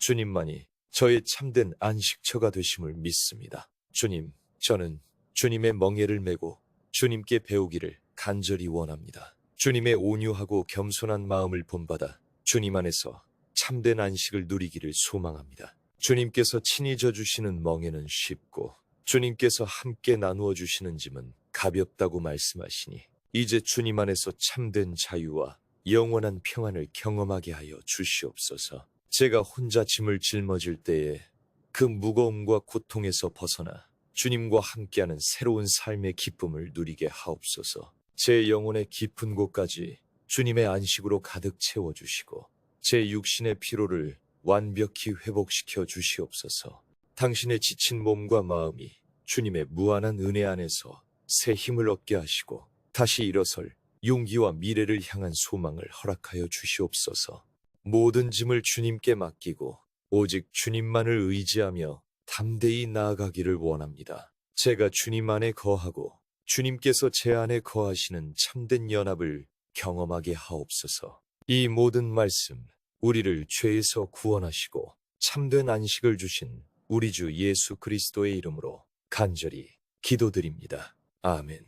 주님만이 저의 참된 안식처가 되심을 믿습니다. 주님, 저는 주님의 멍에를 메고 주님께 배우기를 간절히 원합니다. 주님의 온유하고 겸손한 마음을 본받아 주님 안에서 참된 안식을 누리기를 소망합니다. 주님께서 친히 져주시는 멍에는 쉽고 주님께서 함께 나누어 주시는 짐은 가볍다고 말씀하시니 이제 주님 안에서 참된 자유와 영원한 평안을 경험하게 하여 주시옵소서. 제가 혼자 짐을 짊어질 때에 그 무거움과 고통에서 벗어나 주님과 함께하는 새로운 삶의 기쁨을 누리게 하옵소서. 제 영혼의 깊은 곳까지 주님의 안식으로 가득 채워주시고 제 육신의 피로를 완벽히 회복시켜 주시옵소서. 당신의 지친 몸과 마음이 주님의 무한한 은혜 안에서 새 힘을 얻게 하시고 다시 일어설 용기와 미래를 향한 소망을 허락하여 주시옵소서. 모든 짐을 주님께 맡기고 오직 주님만을 의지하며 담대히 나아가기를 원합니다. 제가 주님 안에 거하고 주님께서 제 안에 거하시는 참된 연합을 경험하게 하옵소서. 이 모든 말씀, 우리를 죄에서 구원하시고 참된 안식을 주신 우리 주 예수 그리스도의 이름으로 간절히 기도드립니다. 아멘.